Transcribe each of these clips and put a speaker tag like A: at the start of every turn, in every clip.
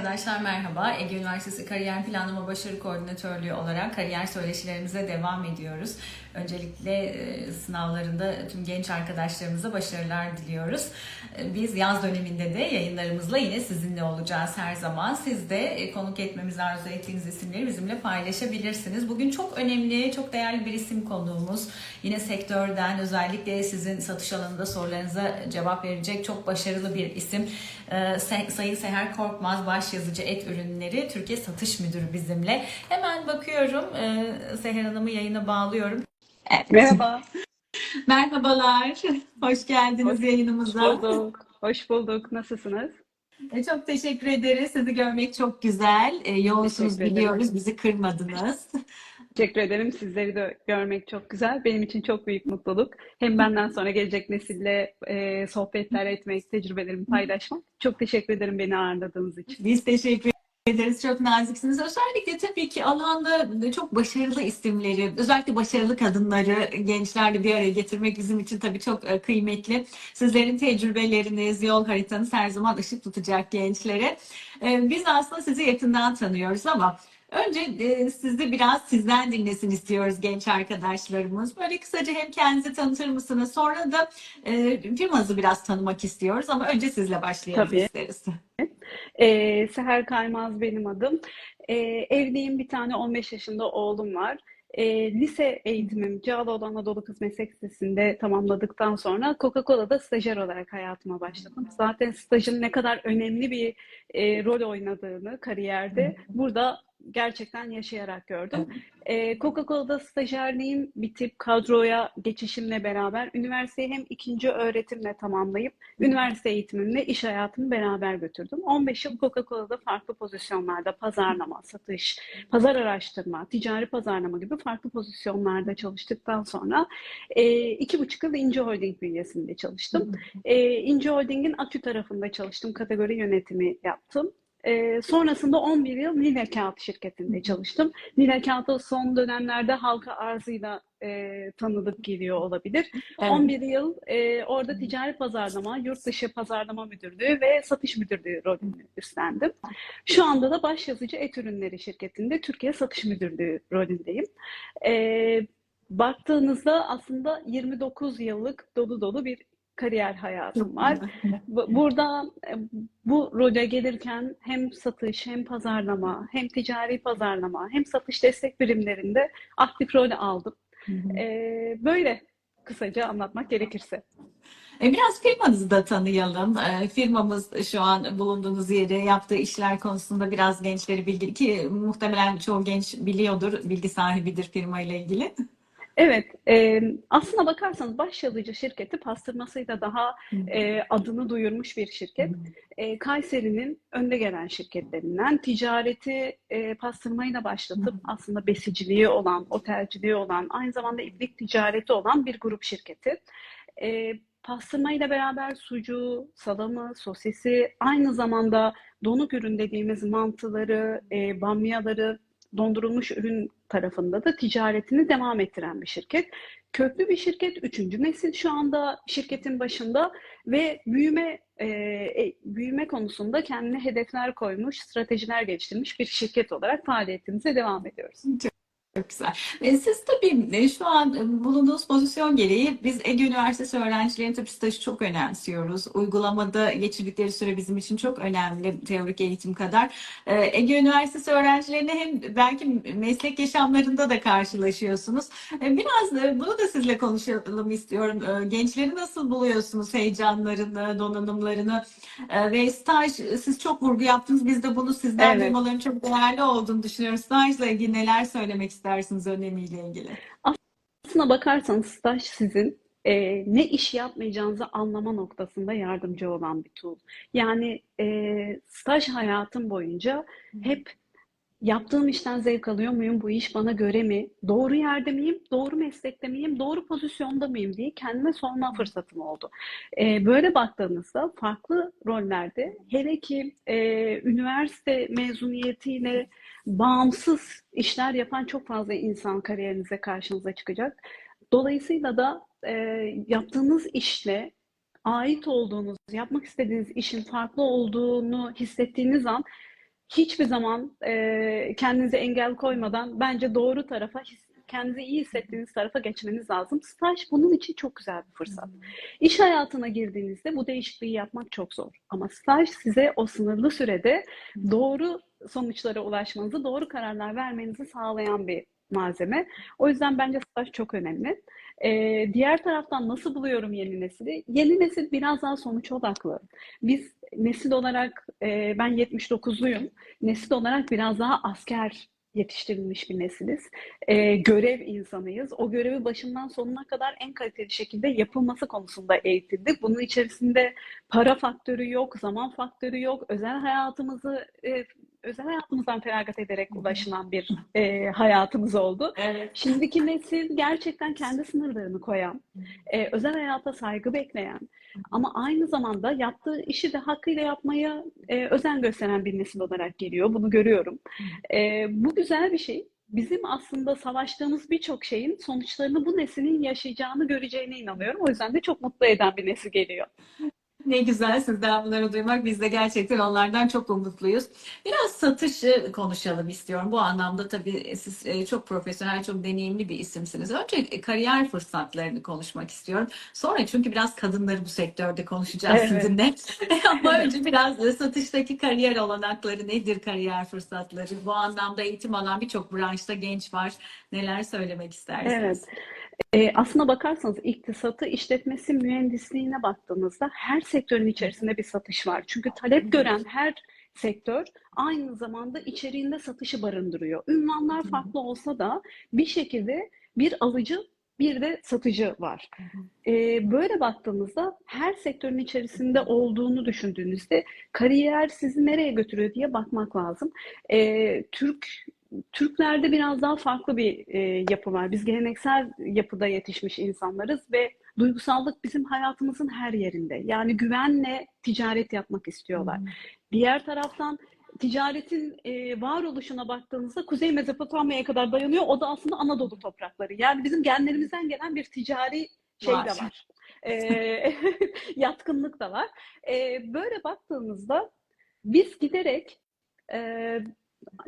A: Arkadaşlar merhaba. Ege Üniversitesi Kariyer Planlama Başarı Koordinatörlüğü olarak kariyer söyleşilerimize devam ediyoruz. Öncelikle e, sınavlarında tüm genç arkadaşlarımıza başarılar diliyoruz. E, Biz yaz döneminde de yayınlarımızla yine sizinle olacağız her zaman. Siz de e, konuk etmemizi arzu ettiğiniz isimleri bizimle paylaşabilirsiniz. Bugün çok önemli, çok değerli bir isim konuğumuz. Yine sektörden özellikle sizin satış alanında sorularınıza cevap verecek çok başarılı bir isim. Sayın Seher Korkmaz başyazıcı et ürünleri Türkiye Satış Müdürü bizimle. Hemen bakıyorum ee, Seher Hanım'ı yayına bağlıyorum. Evet.
B: Merhaba.
A: Merhabalar. Hoş geldiniz
B: Hoş
A: yayınımıza.
B: bulduk. Hoş bulduk. Nasılsınız?
A: E, Çok teşekkür ederiz. Sizi görmek çok güzel. E, yoğunsunuz biliyoruz. Bizi kırmadınız.
B: Teşekkür ederim. Sizleri de görmek çok güzel. Benim için çok büyük mutluluk. Hem benden sonra gelecek nesille e, sohbetler etmek, tecrübelerimi paylaşmak. Çok teşekkür ederim beni ağırladığınız için.
A: Biz teşekkür ederiz. Çok naziksiniz. Özellikle tabii ki alanda çok başarılı isimleri, özellikle başarılı kadınları gençlerle bir araya getirmek bizim için tabii çok e, kıymetli. Sizlerin tecrübeleriniz, yol haritanız her zaman ışık tutacak gençlere. E, Biz aslında sizi yakından tanıyoruz ama önce e, sizi biraz sizden dinlesin istiyoruz genç arkadaşlarımız. Böyle kısaca hem kendinizi tanıtır mısınız? Sonra da e, firmanızı biraz tanımak istiyoruz ama önce sizle başlayalım
B: Tabii.
A: isteriz.
B: E, Seher Kaymaz benim adım. E, evliyim. Bir tane 15 yaşında oğlum var. E, lise eğitimim Cağaloğlu Anadolu Kız Meslek Lisesi'nde tamamladıktan sonra Coca-Cola'da stajyer olarak hayatıma başladım. Zaten stajın ne kadar önemli bir e, rol oynadığını kariyerde burada gerçekten yaşayarak gördüm. E, Coca-Cola'da stajyerliğim bitip kadroya geçişimle beraber üniversiteyi hem ikinci öğretimle tamamlayıp üniversite eğitimimle iş hayatımı beraber götürdüm. 15 yıl Coca-Cola'da farklı pozisyonlarda pazarlama, satış, pazar araştırma, ticari pazarlama gibi farklı pozisyonlarda çalıştıktan sonra e, iki buçuk yıl İnci Holding bünyesinde çalıştım. E, İnci Holding'in akü tarafında çalıştım, kategori yönetimi yaptım. E, sonrasında 11 yıl Nile Kağıt şirketinde çalıştım. Nile Kağıt'ı son dönemlerde halka arzıyla e, tanıdık geliyor olabilir.
A: Evet.
B: 11 yıl e, orada ticari pazarlama, yurt dışı pazarlama müdürlüğü ve satış müdürlüğü rolünü üstlendim. Şu anda da başyazıcı et ürünleri şirketinde Türkiye Satış Müdürlüğü rolündeyim. E, baktığınızda aslında 29 yıllık dolu dolu bir kariyer hayatım var. Bu- Burada e, bu role gelirken hem satış, hem pazarlama, hem ticari pazarlama, hem satış destek birimlerinde aktif rol aldım. Ee, böyle kısaca anlatmak gerekirse.
A: E, Biraz firmanızı da tanıyalım. E, Firmamız şu an bulunduğunuz yeri, yaptığı işler konusunda biraz gençleri bilgi ki muhtemelen çoğu genç biliyordur, bilgi sahibidir firma ile ilgili.
B: Evet, e, aslına bakarsanız başyazıcı şirketi pastırmasıyla daha e, adını duyurmuş bir şirket. E, Kayseri'nin önde gelen şirketlerinden ticareti e, pastırmayla başlatıp aslında besiciliği olan, otelciliği olan, aynı zamanda iplik ticareti olan bir grup şirketi. E, pastırmayla beraber sucuğu, salamı, sosisi, aynı zamanda donuk ürün dediğimiz mantıları, e, bamyaları, dondurulmuş ürün tarafında da ticaretini devam ettiren bir şirket. Köklü bir şirket, üçüncü nesil şu anda şirketin başında ve büyüme e, e, büyüme konusunda kendine hedefler koymuş, stratejiler geliştirmiş bir şirket olarak faaliyetimize devam ediyoruz.
A: Çok güzel. E, Siz tabii e, şu an e, bulunduğunuz pozisyon gereği biz Ege Üniversitesi öğrencilerinin tabii stajı çok önemsiyoruz. Uygulamada geçirdikleri süre bizim için çok önemli teorik eğitim kadar. E, Ege Üniversitesi öğrencilerine hem belki meslek yaşamlarında da karşılaşıyorsunuz. E, Biraz da bunu da sizle konuşalım istiyorum. E, Gençleri nasıl buluyorsunuz heyecanlarını, donanımlarını E, ve staj siz çok vurgu yaptınız. Biz de bunu sizden
B: Evet.
A: duymaların çok değerli olduğunu düşünüyoruz. Stajla ilgili neler söylemek istersiniz önemiyle ilgili?
B: Aslına bakarsanız staj sizin e, ne iş yapmayacağınızı anlama noktasında yardımcı olan bir tool. Yani e, staj hayatım boyunca hep yaptığım işten zevk alıyor muyum? Bu iş bana göre mi? Doğru yerde miyim? Doğru meslekte miyim? Doğru pozisyonda mıyım diye kendime sorma fırsatım oldu. E, böyle baktığınızda farklı rollerde hele ki e, üniversite mezuniyetiyle bağımsız işler yapan çok fazla insan kariyerinize karşınıza çıkacak. Dolayısıyla da e, yaptığınız işle ait olduğunuz, yapmak istediğiniz işin farklı olduğunu hissettiğiniz an hiçbir zaman e, kendinize engel koymadan bence doğru tarafa, kendinizi iyi hissettiğiniz tarafa geçmeniz lazım. Staj bunun için çok güzel bir fırsat. İş hayatına girdiğinizde bu değişikliği yapmak çok zor. Ama staj size o sınırlı sürede doğru sonuçlara ulaşmanızı, doğru kararlar vermenizi sağlayan bir malzeme. O yüzden bence staj çok önemli. Ee, diğer taraftan nasıl buluyorum yeni nesili? Yeni nesil biraz daha sonuç odaklı. Biz nesil olarak, e, ben 79'luyum. Nesil olarak biraz daha asker yetiştirilmiş bir nesiliz. Ee, görev insanıyız. O görevi başından sonuna kadar en kaliteli şekilde yapılması konusunda eğitildik. Bunun içerisinde para faktörü yok, zaman faktörü yok. Özel hayatımızı e, özel hayatımızdan feragat ederek ulaşılan bir e, hayatımız oldu.
A: Evet.
B: Şimdiki nesil gerçekten kendi sınırlarını koyan, e, özel hayata saygı bekleyen ama aynı zamanda yaptığı işi de hakkıyla yapmaya e, özen gösteren bir nesil olarak geliyor. Bunu görüyorum. E, bu güzel bir şey. Bizim aslında savaştığımız birçok şeyin sonuçlarını bu neslin yaşayacağını göreceğine inanıyorum. O yüzden de çok mutlu eden bir nesil geliyor.
A: Ne güzel sizden bunları duymak. Biz de gerçekten onlardan çok umutluyuz. Biraz satışı konuşalım istiyorum. Bu anlamda tabii siz e, çok profesyonel, çok deneyimli bir isimsiniz. Önce kariyer fırsatlarını konuşmak istiyorum. Sonra çünkü biraz kadınları bu sektörde konuşacağız
B: Evet.
A: sizinle. Ama önce biraz da satıştaki kariyer olanakları nedir kariyer fırsatları? Bu anlamda eğitim alan birçok branşta genç var. Neler söylemek istersiniz?
B: Evet. E, aslına bakarsanız iktisatı, işletmesi, mühendisliğine baktığınızda her sektörün içerisinde bir satış var. Çünkü talep gören her sektör aynı zamanda içeriğinde satışı barındırıyor. Ünvanlar farklı olsa da bir şekilde bir alıcı bir de satıcı var. E, böyle baktığımızda her sektörün içerisinde olduğunu düşündüğünüzde kariyer sizi nereye götürüyor diye bakmak lazım. E, Türk Türklerde biraz daha farklı bir e, yapı var. Biz geleneksel yapıda yetişmiş insanlarız ve duygusallık bizim hayatımızın her yerinde. Yani güvenle ticaret yapmak istiyorlar. Diğer taraftan ticaretin e, varoluşuna baktığınızda Kuzey Mezopotamya'ya kadar dayanıyor. O da aslında Anadolu toprakları. Yani bizim genlerimizden gelen bir ticari şey
A: Var.
B: de var. E, yatkınlık da var. E, böyle baktığımızda biz giderek e,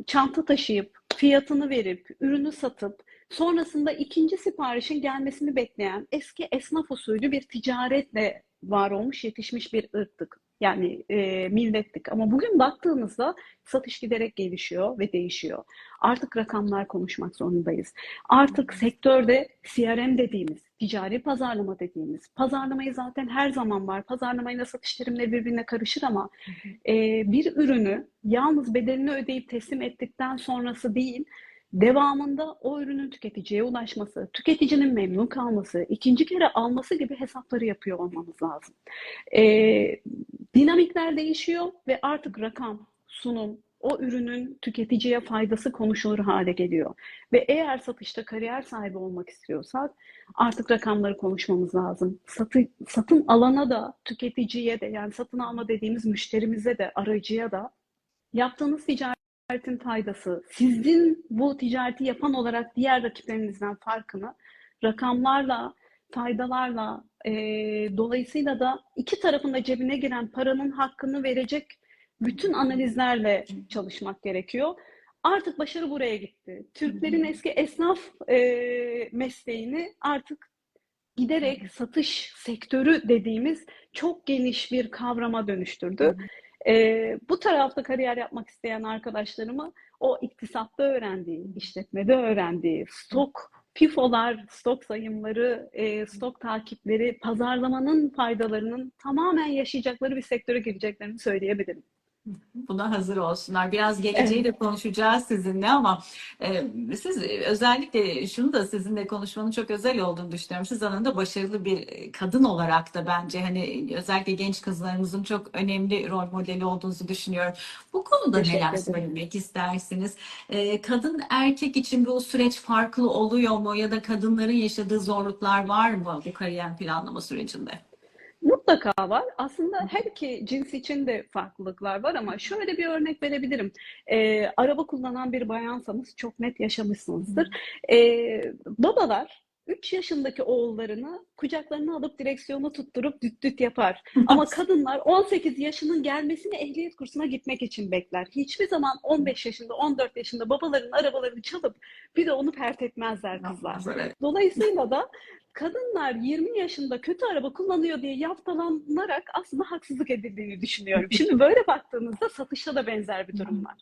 B: çanta taşıyıp, fiyatını verip, ürünü satıp, sonrasında ikinci siparişin gelmesini bekleyen eski esnaf usulü bir ticaretle var olmuş, yetişmiş bir ırktık. Yani e, millettik. Ama bugün baktığımızda satış giderek gelişiyor ve değişiyor. Artık rakamlar konuşmak zorundayız. Artık sektörde CRM dediğimiz, ticari pazarlama dediğimiz, pazarlamayı zaten her zaman var. Pazarlamayla satış terimleri birbirine karışır ama e, bir ürünü yalnız bedelini ödeyip teslim ettikten sonrası değil, devamında o ürünün tüketiciye ulaşması, tüketicinin memnun kalması, ikinci kere alması gibi hesapları yapıyor olmamız lazım. E, dinamikler değişiyor ve artık rakam, sunum, o ürünün tüketiciye faydası konuşulur hale geliyor. Ve eğer satışta kariyer sahibi olmak istiyorsak artık rakamları konuşmamız lazım. Satı, satın alana da, tüketiciye de yani satın alma dediğimiz müşterimize de, aracıya da yaptığınız ticaretin faydası, sizin bu ticareti yapan olarak diğer rakiplerinizden farkını rakamlarla, faydalarla, e, dolayısıyla da iki tarafın da cebine giren paranın hakkını verecek bütün analizlerle çalışmak gerekiyor. Artık başarı buraya gitti. Türklerin eski esnaf e, mesleğini artık giderek satış sektörü dediğimiz çok geniş bir kavrama dönüştürdü. E, bu tarafta kariyer yapmak isteyen arkadaşlarımı o iktisatta öğrendiği, işletmede öğrendiği, stok FIFO'lar, stok sayımları, e, stok takipleri, pazarlamanın faydalarının tamamen yaşayacakları bir sektöre gireceklerini söyleyebilirim.
A: Buna hazır olsunlar. Biraz geleceği de konuşacağız sizinle ama e, siz özellikle şunu da sizinle konuşmanın çok özel olduğunu düşünüyorum. Siz alanında başarılı bir kadın olarak da bence hani özellikle genç kızlarımızın çok önemli rol modeli olduğunuzu düşünüyorum. Bu konuda
B: Teşekkür
A: neler
B: ederim.
A: söylemek istersiniz? E, kadın erkek için bu süreç farklı oluyor mu ya da kadınların yaşadığı zorluklar var mı bu kariyer planlama sürecinde?
B: Mutlaka var. Aslında her iki cins için de farklılıklar var ama şöyle bir örnek verebilirim. Ee, araba kullanan bir bayansanız çok net yaşamışsınızdır. Ee, babalar 3 yaşındaki oğullarını kucaklarına alıp direksiyonu tutturup düt düt yapar. Ama kadınlar 18 yaşının gelmesini ehliyet kursuna gitmek için bekler. Hiçbir zaman 15 yaşında, 14 yaşında babaların arabalarını çalıp bir de onu pert etmezler kızlar. Dolayısıyla da kadınlar 20 yaşında kötü araba kullanıyor diye yaftalanarak aslında haksızlık edildiğini düşünüyorum. Şimdi böyle baktığınızda satışta da benzer bir durum var.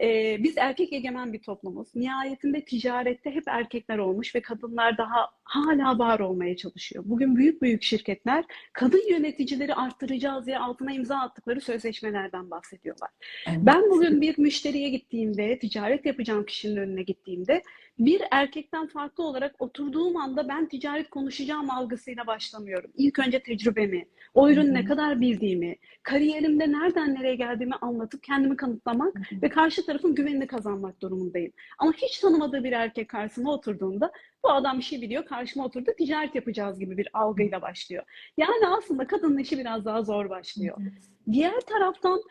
B: Ee, biz erkek egemen bir toplumuz. Nihayetinde ticarette hep erkekler olmuş ve kadınlar daha hala var olmaya çalışıyor. Bugün büyük büyük şirketler kadın yöneticileri arttıracağız diye altına imza attıkları sözleşmelerden bahsediyorlar.
A: Evet.
B: Ben bugün bir müşteriye gittiğimde, ticaret yapacağım kişinin önüne gittiğimde bir erkekten farklı olarak oturduğum anda ben ticaret konuşacağım algısıyla başlamıyorum. İlk önce tecrübemi, o
A: hı.
B: ne kadar bildiğimi, kariyerimde nereden nereye geldiğimi anlatıp kendimi kanıtlamak ve karşı tarafın güvenini kazanmak durumundayım. Ama hiç tanımadığı bir erkek karşısına oturduğunda bu adam bir şey biliyor, karşıma oturdu, ticaret yapacağız gibi bir algıyla başlıyor. Yani aslında kadının işi biraz daha zor başlıyor. Diğer taraftan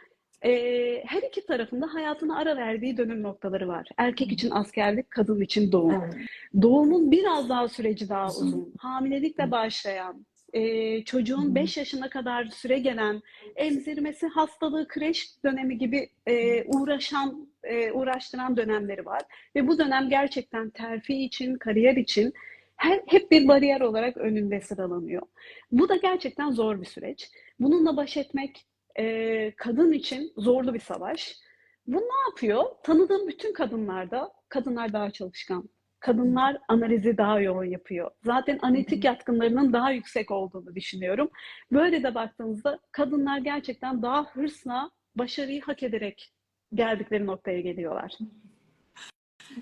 B: eee, her iki tarafında hayatına ara verdiği dönüm noktaları var. Erkek için askerlik, kadın için doğum.
A: Evet.
B: Doğumun biraz daha süreci daha
A: Uzun.
B: uzun. Hamilelikle başlayan,
A: Hı
B: çocuğun
A: hı.
B: 5 yaşına kadar süre gelen, emzirmesi, hastalığı, kreş dönemi gibi eee, uğraşan, eee, uğraştıran dönemleri var. Ve bu dönem gerçekten terfi için, kariyer için her, hep bir bariyer olarak önünde sıralanıyor. Bu da gerçekten zor bir süreç. Bununla baş etmek eee, kadın için zorlu bir savaş. Bu ne yapıyor? Tanıdığım bütün kadınlarda kadınlar daha çalışkan. Kadınlar analizi daha yoğun yapıyor. Zaten analitik yatkınlarının daha yüksek olduğunu düşünüyorum. Böyle de baktığımızda kadınlar gerçekten daha hırsla başarıyı hak ederek geldikleri noktaya geliyorlar.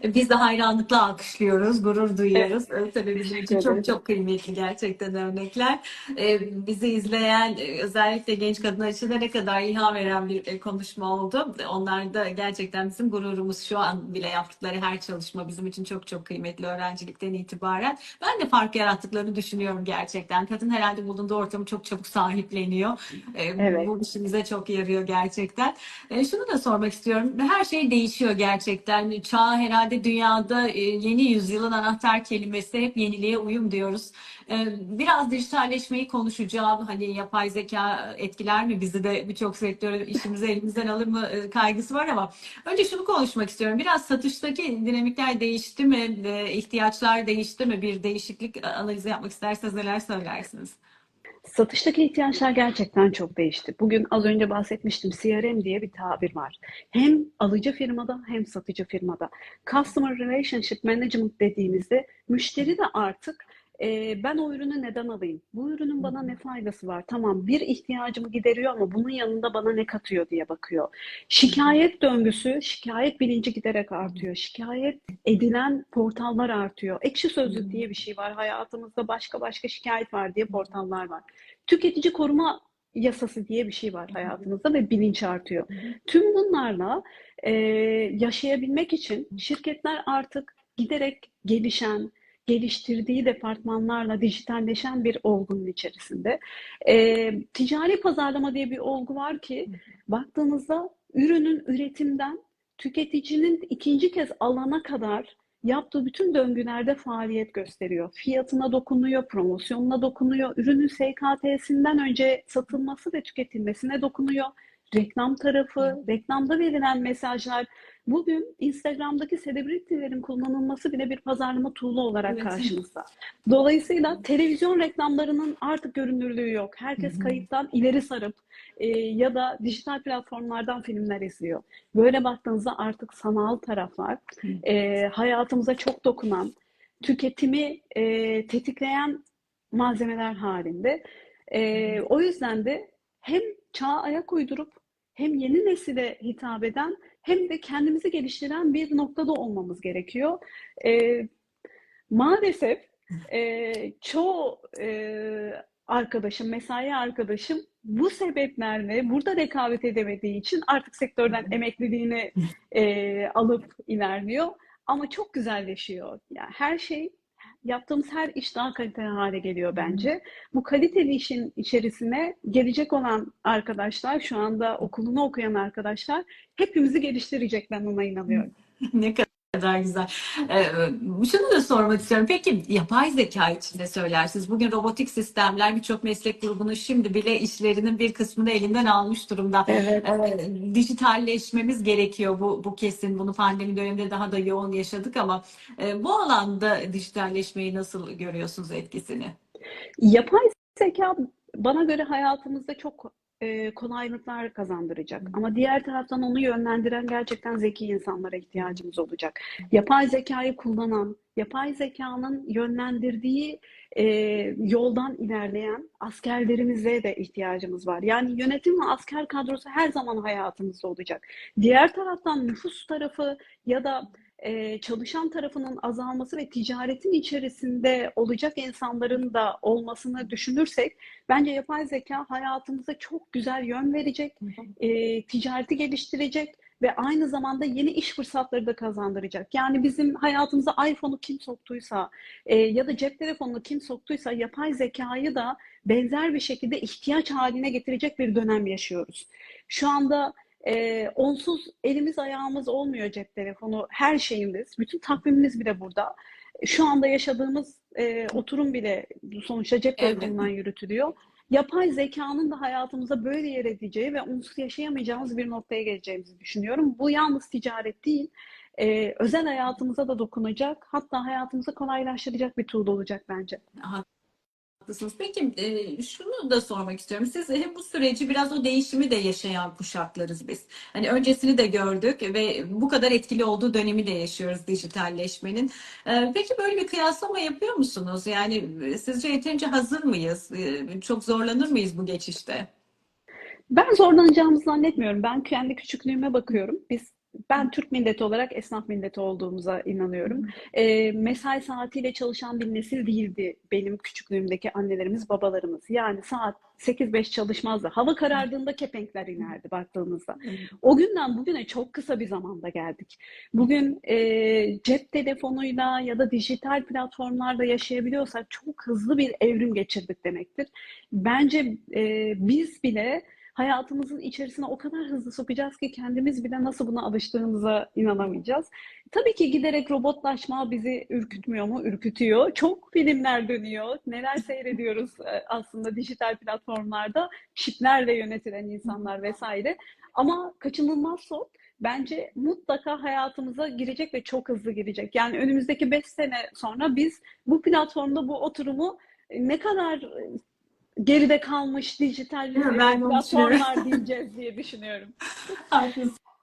A: Biz de hayranlıkla alkışlıyoruz, gurur duyuyoruz. Evet, tabii bizim için çok çok kıymetli gerçekten örnekler. Ee, bizi izleyen e, özellikle genç kadınlar için ne kadar ilham veren bir e, konuşma oldu. Onlar da gerçekten bizim gururumuz. Şu an bile yaptıkları her çalışma bizim için çok çok kıymetli öğrencilikten itibaren. Ben de fark yarattıklarını düşünüyorum gerçekten. Kadın herhalde bulunduğu ortamı çok çabuk sahipleniyor. Ee,
B: Evet.
A: Bu işimize çok yarıyor gerçekten. E, şunu da sormak istiyorum. Her şey değişiyor gerçekten. Çağ herhalde dünyada e, yeni yüzyılın anahtar kelimesi hep yeniliğe uyum diyoruz. E, Biraz dijitalleşmeyi konuşacağım. Hani yapay zeka etkiler mi bizi de birçok sektörü işimizi elimizden alır mı e, kaygısı var ama önce şunu konuşmak istiyorum. Biraz satıştaki dinamikler değişti mi? İhtiyaçlar değişti mi? Bir değişiklik analizi yapmak isterseniz neler söylersiniz?
B: Satıştaki ihtiyaçlar gerçekten çok değişti. Bugün az önce bahsetmiştim CRM diye bir tabir var. Hem alıcı firmada hem satıcı firmada. Customer Relationship Management dediğimizde müşteri de artık e, ben o ürünü neden alayım? Bu ürünün bana ne faydası var? Tamam bir ihtiyacımı gideriyor ama bunun yanında bana ne katıyor diye bakıyor. Şikayet döngüsü, şikayet bilinci giderek artıyor. Şikayet edilen portallar artıyor. Ekşi Sözlük diye bir şey var. Hayatımızda başka başka şikayet var diye portallar var. Tüketici koruma yasası diye bir şey var hayatımızda ve bilinç artıyor. Tüm bunlarla e, yaşayabilmek için şirketler artık giderek gelişen, geliştirdiği departmanlarla dijitalleşen bir olgunun içerisinde. E, ticari pazarlama diye bir olgu var ki baktığımızda ürünün üretimden tüketicinin ikinci kez alana kadar yaptığı bütün döngülerde faaliyet gösteriyor. Fiyatına dokunuyor, promosyonuna dokunuyor, ürünün SKT'sinden önce satılması ve tüketilmesine dokunuyor. Reklam tarafı, reklamda verilen mesajlar. Bugün Instagram'daki selebritilerin kullanılması bile bir pazarlama tool'u olarak
A: Evet.
B: karşımızda. Dolayısıyla televizyon reklamlarının artık görünürlüğü yok. Herkes
A: Hı hı.
B: kayıttan ileri sarıp e, ya da dijital platformlardan filmler izliyor. Böyle baktığınızda artık sanal taraflar e, hayatımıza çok dokunan, tüketimi e, tetikleyen malzemeler halinde. E, o yüzden de hem çağa ayak uydurup hem yeni nesile hitap eden hem de kendimizi geliştiren bir noktada olmamız gerekiyor. E, maalesef e, çoğu e, arkadaşım, mesai arkadaşım bu sebeplerle burada rekabet edemediği için artık sektörden emekliliğini e, alıp ilerliyor. Ama çok güzelleşiyor. Yani her şey, yaptığımız her iş daha kaliteli hale geliyor bence. Bu kaliteli işin içerisine gelecek olan arkadaşlar, şu anda okulunu okuyan arkadaşlar hepimizi geliştirecek ben ona inanıyorum.
A: Ne kadar kadar güzel. Ee, şunu da sormak istiyorum. Peki yapay zeka için de söylersiniz. Bugün robotik sistemler birçok meslek grubunu şimdi bile işlerinin bir kısmını elinden almış durumda.
B: Evet.
A: Ee, dijitalleşmemiz gerekiyor bu, bu kesin. Bunu pandemi döneminde daha da yoğun yaşadık ama e, bu alanda dijitalleşmeyi nasıl görüyorsunuz etkisini?
B: Yapay zeka bana göre hayatımızda çok e, kolaylıklar kazandıracak. Ama diğer taraftan onu yönlendiren gerçekten zeki insanlara ihtiyacımız olacak. Yapay zekayı kullanan, yapay zekanın yönlendirdiği e, yoldan ilerleyen askerlerimize de ihtiyacımız var. Yani yönetim ve asker kadrosu her zaman hayatımızda olacak. Diğer taraftan nüfus tarafı ya da e, çalışan tarafının azalması ve ticaretin içerisinde olacak insanların da olmasını düşünürsek bence yapay zeka hayatımıza çok güzel yön verecek, e, ticareti geliştirecek ve aynı zamanda yeni iş fırsatları da kazandıracak. Yani bizim hayatımıza iPhone'u kim soktuysa e, ya da cep telefonunu kim soktuysa yapay zekayı da benzer bir şekilde ihtiyaç haline getirecek bir dönem yaşıyoruz. Şu anda e, onsuz elimiz ayağımız olmuyor cep telefonu, her şeyimiz, bütün takvimimiz bile burada. Şu anda yaşadığımız e, oturum bile sonuçta cep
A: Evet.
B: telefonundan yürütülüyor. Yapay zekanın da hayatımıza böyle yer edeceği ve onsuz yaşayamayacağımız bir noktaya geleceğimizi düşünüyorum. Bu yalnız ticaret değil, e, özel hayatımıza da dokunacak, hatta hayatımızı kolaylaştıracak bir tool olacak bence.
A: Haklısınız. Peki e, şunu da sormak istiyorum. Siz hem bu süreci biraz o değişimi de yaşayan kuşaklarız biz. Hani öncesini de gördük ve bu kadar etkili olduğu dönemi de yaşıyoruz dijitalleşmenin. E, Peki böyle bir kıyaslama yapıyor musunuz? Yani e, sizce yeterince hazır mıyız? E, Çok zorlanır mıyız bu geçişte?
B: Ben zorlanacağımızı zannetmiyorum. Ben kendi küçüklüğüme bakıyorum. Biz ben Türk milleti olarak esnaf milleti olduğumuza inanıyorum. E, mesai saatiyle çalışan bir nesil değildi benim küçüklüğümdeki annelerimiz, babalarımız. Yani saat 8-5 çalışmazdı. Hava karardığında kepenkler inerdi baktığımızda. O günden bugüne çok kısa bir zamanda geldik. Bugün e, cep telefonuyla ya da dijital platformlarda yaşayabiliyorsak çok hızlı bir evrim geçirdik demektir. Bence e, biz bile hayatımızın içerisine o kadar hızlı sokacağız ki kendimiz bile nasıl buna alıştığımıza inanamayacağız. Tabii ki giderek robotlaşma bizi ürkütmüyor mu? Ürkütüyor. Çok filmler dönüyor. Neler seyrediyoruz e, aslında dijital platformlarda. Çiplerle yönetilen insanlar vesaire. Ama kaçınılmaz son. Bence mutlaka hayatımıza girecek ve çok hızlı girecek. Yani önümüzdeki 5 sene sonra biz bu platformda bu oturumu ne kadar geride kalmış dijital
A: de onu
B: platformlar diyeceğiz diye düşünüyorum.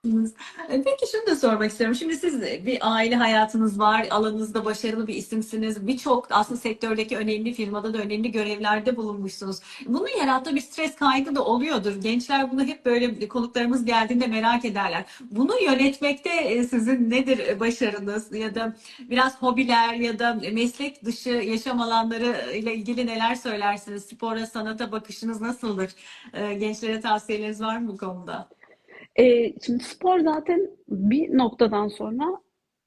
A: Haklısınız. E, Peki şunu da sormak istiyorum. Şimdi siz bir aile hayatınız var, alanınızda başarılı bir isimsiniz. Birçok aslında sektördeki önemli firmada da önemli görevlerde bulunmuşsunuz. Bunun yarattığı bir stres kaygı da oluyordur. Gençler bunu hep böyle konuklarımız geldiğinde merak ederler. Bunu yönetmekte e, sizin nedir başarınız ya da biraz hobiler ya da meslek dışı yaşam alanları ile ilgili neler söylersiniz? Spora, sanata bakışınız nasıldır? E, Gençlere tavsiyeleriniz var mı bu konuda?
B: Ee, şimdi spor zaten bir noktadan sonra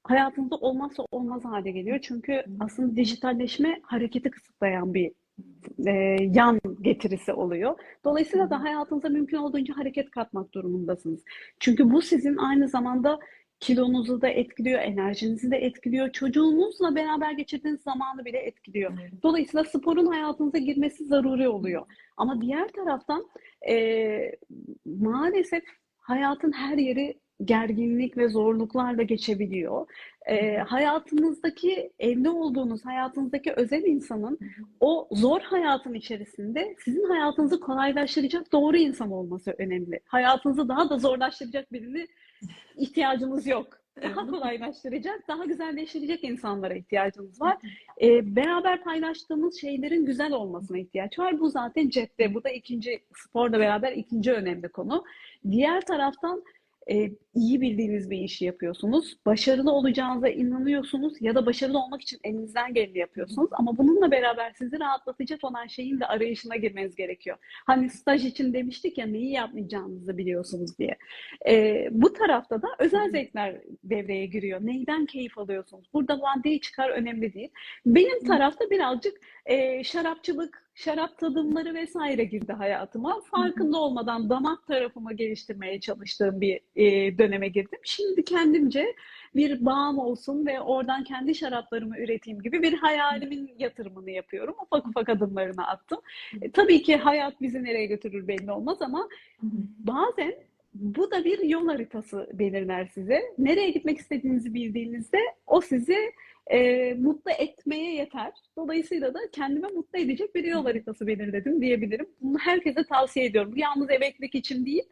B: hayatımızda olmazsa olmaz hale geliyor. Çünkü aslında dijitalleşme hareketi kısıtlayan bir e, yan getirisi oluyor. Dolayısıyla da hayatınıza mümkün olduğunca hareket katmak durumundasınız. Çünkü bu sizin aynı zamanda kilonuzu da etkiliyor, enerjinizi de etkiliyor, çocuğunuzla beraber geçirdiğiniz zamanı bile etkiliyor. Dolayısıyla sporun hayatınıza girmesi zaruri oluyor. Ama diğer taraftan e, maalesef hayatın her yeri gerginlik ve zorluklarla geçebiliyor. E, hayatınızdaki evli olduğunuz, hayatınızdaki özel insanın o zor hayatın içerisinde sizin hayatınızı kolaylaştıracak doğru insan olması önemli. Hayatınızı daha da zorlaştıracak birini ihtiyacımız yok. Daha kolaylaştıracak, daha güzelleştirecek insanlara ihtiyacımız var. Ee, beraber paylaştığımız şeylerin güzel olmasına ihtiyaç var. Bu zaten cepte. Bu da ikinci, sporla beraber ikinci önemli konu. Diğer taraftan e, iyi bildiğiniz bir işi yapıyorsunuz. Başarılı olacağınıza inanıyorsunuz ya da başarılı olmak için elinizden geleni yapıyorsunuz. Ama bununla beraber sizi rahatlatacak olan şeyin de arayışına girmeniz gerekiyor. Hani staj için demiştik ya neyi yapmayacağınızı biliyorsunuz diye. E, bu tarafta da özel zevkler devreye giriyor. Neyden keyif alıyorsunuz? Burada maddi çıkar önemli değil. Benim tarafta birazcık e, şarapçılık, şarap tadımları vesaire girdi hayatıma. Farkında olmadan damak tarafımı geliştirmeye çalıştığım bir e, döneme girdim. Şimdi kendimce bir bağım olsun ve oradan kendi şaraplarımı üreteyim gibi bir hayalimin yatırımını yapıyorum. Ufak ufak adımlarını attım. E, tabii ki hayat bizi nereye götürür belli olmaz ama bazen bu da bir yol haritası belirler size. Nereye gitmek istediğinizi bildiğinizde o sizi e, mutlu etmeye yeter. Dolayısıyla da kendime mutlu edecek bir yol haritası belirledim diyebilirim. Bunu herkese tavsiye ediyorum. Bu yalnız emeklilik için değil,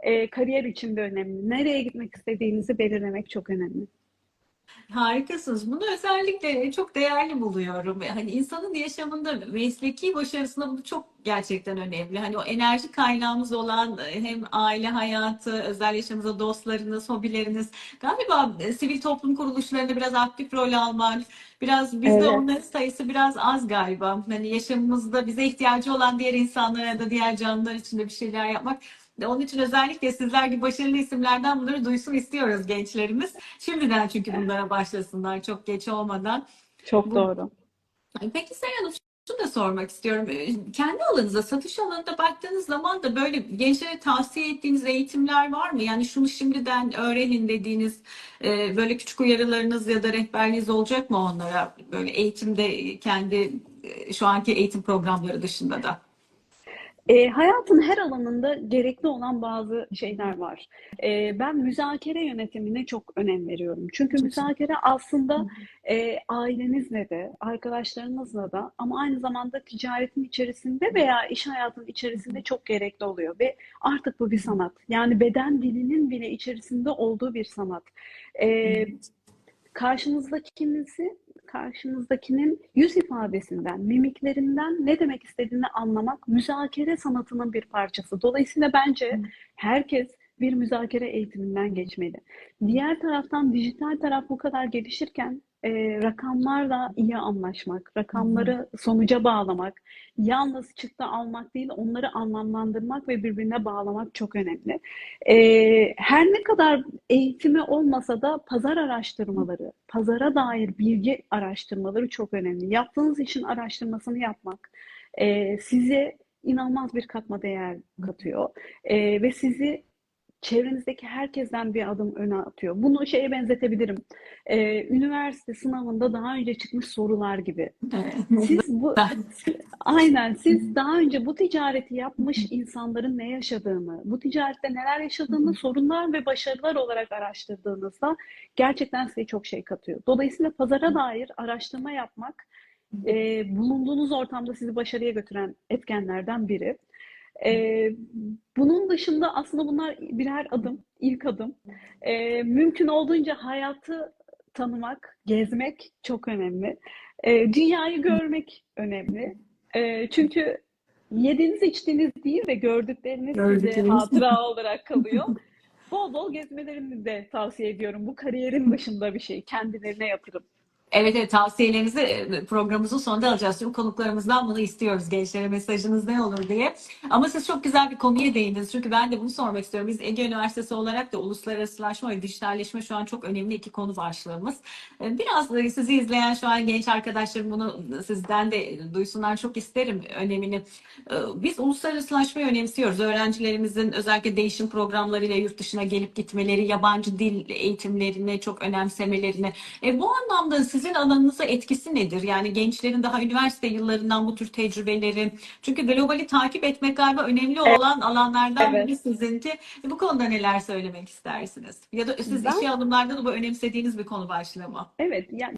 B: e, kariyer için de önemli. Nereye gitmek istediğinizi belirlemek çok önemli.
A: Harikasınız. Bunu özellikle çok değerli buluyorum. Hani insanın yaşamında mesleki başarısında bu çok gerçekten önemli. Hani o enerji kaynağımız olan e, hem aile hayatı, özel yaşamımızda dostlarınız, hobileriniz, galiba e, sivil toplum kuruluşlarında biraz aktif rol almak, biraz bizde
B: Evet.
A: onların sayısı biraz az galiba. Hani yaşamımızda bize ihtiyacı olan diğer insanlara ya da diğer canlılar için de bir şeyler yapmak. Onun için özellikle sizler gibi başarılı isimlerden bunları duysun istiyoruz gençlerimiz. Şimdiden çünkü bunlara başlasınlar çok geç olmadan.
B: Çok
A: Bu-
B: doğru.
A: Peki Sayın Hanım şunu da sormak istiyorum. Ee, Kendi alanınıza, satış alanında baktığınız zaman da böyle gençlere tavsiye ettiğiniz eğitimler var mı? Yani şunu şimdiden öğrenin dediğiniz e, böyle küçük uyarılarınız ya da rehberliğiniz olacak mı onlara? Böyle eğitimde kendi e, şu anki eğitim programları dışında da.
B: E, hayatın her alanında gerekli olan bazı şeyler var. E, ben müzakere yönetimine çok önem veriyorum. Çünkü müzakere aslında e, ailenizle de, arkadaşlarınızla da ama aynı zamanda ticaretin içerisinde veya iş hayatının içerisinde çok gerekli oluyor ve artık bu bir sanat. Yani beden dilinin bile içerisinde olduğu bir sanat. E, karşınızdakinizi, karşınızdakinin yüz ifadesinden, mimiklerinden ne demek istediğini anlamak müzakere sanatının bir parçası. Dolayısıyla bence herkes bir müzakere eğitiminden geçmeli. Diğer taraftan dijital taraf bu kadar gelişirken e, rakamlarla iyi anlaşmak, rakamları sonuca bağlamak, yalnız çıktı almak değil, onları anlamlandırmak ve birbirine bağlamak çok önemli. E, her ne kadar eğitimi olmasa da pazar araştırmaları, pazara dair bilgi araştırmaları çok önemli. Yaptığınız işin araştırmasını yapmak e, size inanılmaz bir katma değer katıyor E, ve sizi çevrenizdeki herkesten bir adım öne atıyor. Bunu şeye benzetebilirim. E, üniversite sınavında daha önce çıkmış sorular gibi.
A: Evet.
B: Siz bu aynen siz daha önce bu ticareti yapmış insanların ne yaşadığını, bu ticarette neler yaşadığını sorunlar ve başarılar olarak araştırdığınızda gerçekten size çok şey katıyor. Dolayısıyla pazara dair araştırma yapmak e, bulunduğunuz ortamda sizi başarıya götüren etkenlerden biri. E, bunun dışında aslında bunlar birer adım, ilk adım. E, mümkün olduğunca hayatı tanımak, gezmek çok önemli. E, dünyayı görmek önemli. E, çünkü yediğiniz içtiğiniz değil ve gördükleriniz size
A: Gördükleriniz.
B: hatıra olarak kalıyor. Bol bol gezmelerini de tavsiye ediyorum. Bu kariyerin dışında bir şey. Kendilerine yatırım.
A: Evet, evet tavsiyelerinizi e, programımızın sonunda alacağız. Tüm konuklarımızdan bunu istiyoruz. Gençlere mesajınız ne olur diye. Ama siz çok güzel bir konuya değindiniz. Çünkü ben de bunu sormak istiyorum. Biz Ege Üniversitesi olarak da uluslararasılaşma ve dijitalleşme şu an çok önemli iki konu başlığımız. E, Biraz da sizi izleyen şu an genç arkadaşlarım bunu sizden de duysunlar çok isterim önemini. E, Biz uluslararasılaşmayı önemsiyoruz. Öğrencilerimizin özellikle değişim programlarıyla yurt dışına gelip gitmeleri, yabancı dil eğitimlerini çok önemsemelerini. E, bu anlamda sizin alanınıza etkisi nedir? Yani gençlerin daha üniversite yıllarından bu tür tecrübeleri. Çünkü globali takip etmek galiba önemli olan alanlardan
B: Evet.
A: biri sizinki. E, bu konuda neler söylemek istersiniz? Ya da siz
B: Ben-
A: işe alımlarda da bu önemsediğiniz bir konu başlığı mı?
B: Evet, yani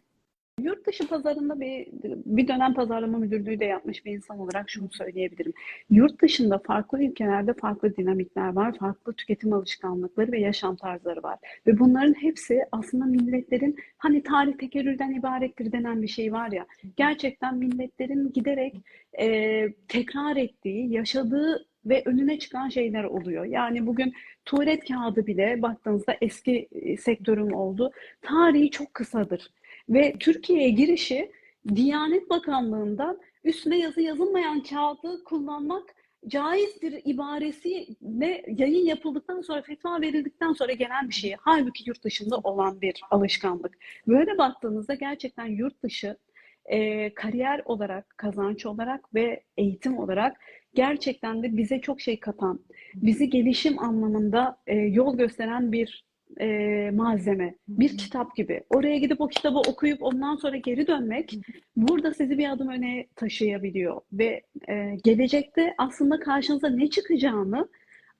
B: yurt dışı pazarında bir bir dönem pazarlama müdürlüğü de yapmış bir insan olarak şunu söyleyebilirim. Yurt dışında farklı ülkelerde farklı dinamikler var, farklı tüketim alışkanlıkları ve yaşam tarzları var. Ve bunların hepsi aslında milletlerin hani tarih tekerrürden ibarettir denen bir şey var ya. Gerçekten milletlerin giderek e, tekrar ettiği, yaşadığı ve önüne çıkan şeyler oluyor. Yani bugün tuvalet kağıdı bile baktığınızda eski sektörün oldu. Tarihi çok kısadır. Ve Türkiye'ye girişi Diyanet Bakanlığı'ndan üstüne yazı yazılmayan kağıdı kullanmak caizdir ibaresiyle yayın yapıldıktan sonra fetva verildikten sonra gelen bir şey. Halbuki yurt dışında olan bir alışkanlık. Böyle baktığınızda gerçekten yurt dışı e, kariyer olarak, kazanç olarak ve eğitim olarak gerçekten de bize çok şey katan, bizi gelişim anlamında e, yol gösteren bir e, malzeme, bir kitap gibi. Oraya gidip o kitabı okuyup ondan sonra geri dönmek burada sizi bir adım öne taşıyabiliyor ve e, gelecekte aslında karşınıza ne çıkacağını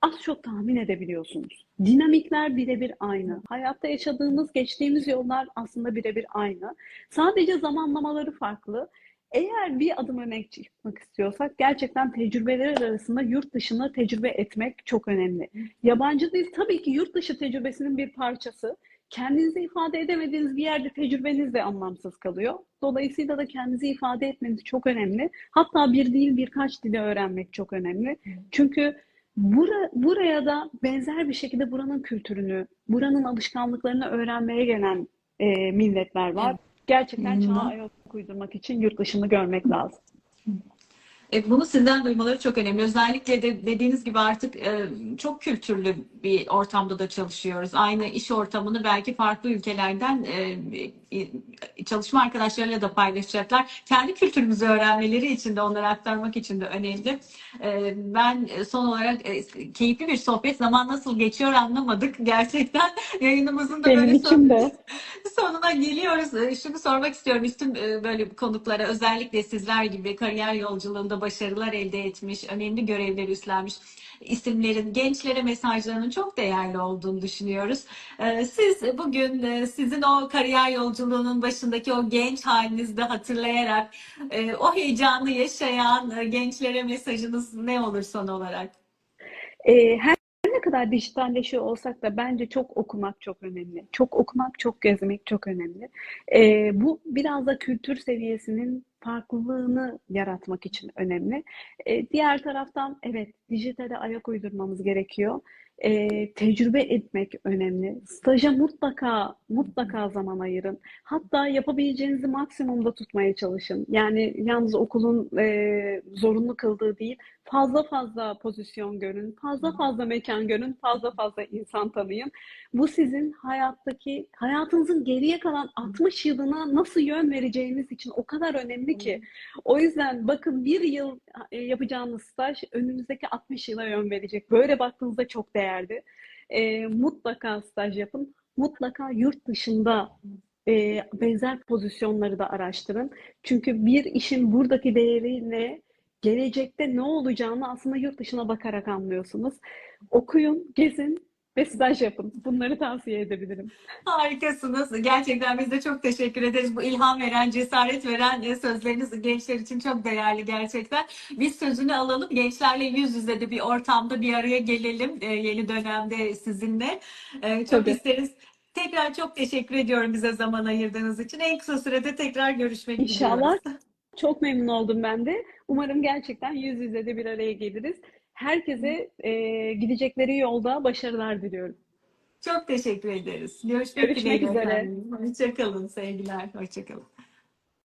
B: az çok tahmin edebiliyorsunuz. Dinamikler birebir aynı. Hayatta yaşadığımız, geçtiğimiz yollar aslında birebir aynı. Sadece zamanlamaları farklı. Eğer bir adım öne çıkmak istiyorsak gerçekten tecrübeler arasında yurt dışını tecrübe etmek çok önemli. Yabancı dil tabii ki yurt dışı tecrübesinin bir parçası. Kendinizi ifade edemediğiniz bir yerde tecrübeniz de anlamsız kalıyor. Dolayısıyla da kendinizi ifade etmeniz çok önemli. Hatta bir değil birkaç dili öğrenmek çok önemli. Çünkü bura, buraya da benzer bir şekilde buranın kültürünü, buranın alışkanlıklarını öğrenmeye gelen e, milletler var. Gerçekten çağa ayak uydurmak için yurt dışını görmek lazım.
A: E, Bunu sizden duymaları çok önemli. Özellikle de dediğiniz gibi artık e, çok kültürlü bir ortamda da çalışıyoruz. Aynı iş ortamını belki farklı ülkelerden e, çalışma arkadaşlarıyla da paylaşacaklar. Kendi kültürümüzü öğrenmeleri için de onlara aktarmak için de önemli. E, Ben son olarak e, keyifli bir sohbet. Zaman nasıl geçiyor anlamadık. Gerçekten yayınımızın da
B: Benim
A: böyle son-
B: de.
A: Sonuna geliyoruz. Şunu sormak istiyorum. E, böyle konuklara özellikle sizler gibi kariyer yolculuğunda başarılar elde etmiş, önemli görevler üstlenmiş isimlerin gençlere mesajlarının çok değerli olduğunu düşünüyoruz. Ee, Siz bugün e, sizin o kariyer yolculuğunun başındaki o genç halinizde hatırlayarak e, o heyecanı yaşayan e, gençlere mesajınız ne olur son olarak?
B: Ee, her kadar dijitalleşiyor olsak da bence çok okumak çok önemli. Çok okumak, çok gezmek çok önemli. Ee, bu biraz da kültür seviyesinin farklılığını yaratmak için önemli. Ee, diğer taraftan evet dijitale ayak uydurmamız gerekiyor. Ee, tecrübe etmek önemli. Staja mutlaka mutlaka zaman ayırın. Hatta yapabileceğinizi maksimumda tutmaya çalışın. Yani yalnız okulun e, zorunlu kıldığı değil, fazla fazla pozisyon görün, fazla fazla mekan görün, fazla fazla insan tanıyın. Bu sizin hayattaki, hayatınızın geriye kalan 60 yılına nasıl yön vereceğiniz için o kadar önemli ki. O yüzden bakın bir yıl e, yapacağınız staj önünüzdeki 60 yıla yön verecek. Böyle baktığınızda çok değerli. E, mutlaka staj yapın. Mutlaka yurt dışında e, benzer pozisyonları da araştırın. Çünkü bir işin buradaki değeriyle gelecekte ne olacağını aslında yurt dışına bakarak anlıyorsunuz. Okuyun, gezin ve staj yapın. Bunları tavsiye edebilirim.
A: Harikasınız. Gerçekten biz de çok teşekkür ederiz. Bu ilham veren, cesaret veren e, sözleriniz gençler için çok değerli gerçekten. Biz sözünü alalım. Gençlerle yüz yüze de bir ortamda bir araya gelelim e, yeni dönemde sizinle. E, Çok
B: Tabii.
A: isteriz. Tekrar çok teşekkür ediyorum bize zaman ayırdığınız için. En kısa sürede tekrar görüşmek
B: İnşallah.
A: diliyoruz.
B: Çok memnun oldum ben de. Umarım gerçekten yüz yüze de bir araya geliriz. Herkese e, gidecekleri yolda başarılar diliyorum.
A: Çok teşekkür ederiz. Görüşmek
B: Görüşmek üzere.
A: Hoşçakalın sevgiler. Hoşçakalın.